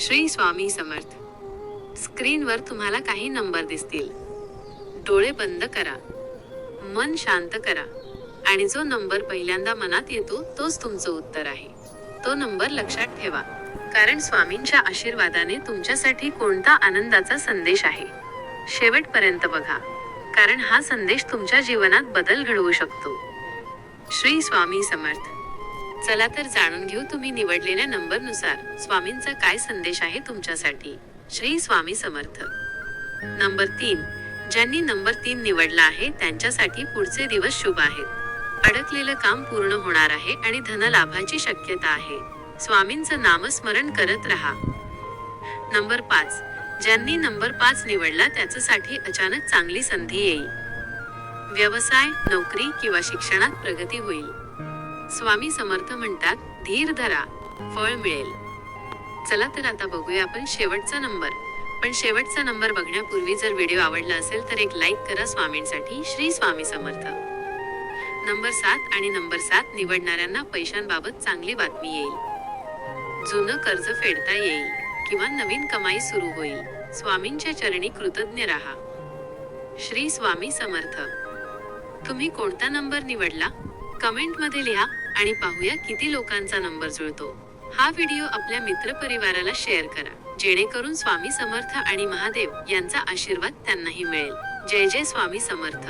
श्री स्वामी समर्थ. स्क्रीनवर तुम्हाला काही नंबर दिसतील. डोळे बंद करा. मन शांत करा. आणि जो नंबर पहिल्यांदा मनात येतो तोच तुमचं उत्तर आहे. तो नंबर लक्षात ठेवा. कारण स्वामींच्या आशीर्वादाने तुमच्यासाठी कोणता आनंदाचा संदेश आहे? शेवटपर्यंत बघा. कारण हा संदेश तुमच्या जीवनात बदल घडवू शकतो. श्री स्वामी समर्थ. चला तर जाणून घेऊ तुम्ही निवडलेल्या नंबरनुसार स्वामींचा काय संदेश आहे तुमच्यासाठी. श्री स्वामी समर्थ. नंबर तीन. ज्यांनी नंबर तीन निवडला आहे त्यांच्यासाठी पुढचे दिवस शुभ आहेत. अडकलेलं काम पूर्ण होणार आहे आणि धनलाभाची शक्यता आहे. स्वामींचं नामस्मरण करत राहा. नंबर पाच. ज्यांनी नंबर पाच निवडला त्याच्यासाठी अचानक चांगली संधी येईल. व्यवसाय नोकरी किंवा शिक्षणात प्रगती होईल. स्वामी समर्थ म्हणतात धीर धरा फळ मिळेल. चला तर आता बघूया आपण शेवटचा नंबर. पण शेवटचा नंबर बघण्यापूर्वी जर व्हिडिओ आवडला असेल तर एक लाईक करा स्वामींसाठी श्री स्वामी समर्थ. नंबर सात आणि नंबर सात निवडणाऱ्यांना पैशांबाबत चांगली बातमी येईल. जुनं कर्ज फेडता येईल किंवा नवीन कमाई सुरू होईल. स्वामींच्या चरणी कृतज्ञ राहा. श्री स्वामी समर्थ. तुम्ही कोणता नंबर निवडला? कमेंटमध्ये लिहा. आणि पाहूया किती लोकांचा नंबर जुळतो. हा व्हिडिओ आपल्या मित्रपरिवाराला शेअर करा. जेणेकरून स्वामी समर्थ आणि महादेव यांचा आशीर्वाद त्यांनाही मिळेल. जय जय स्वामी समर्थ.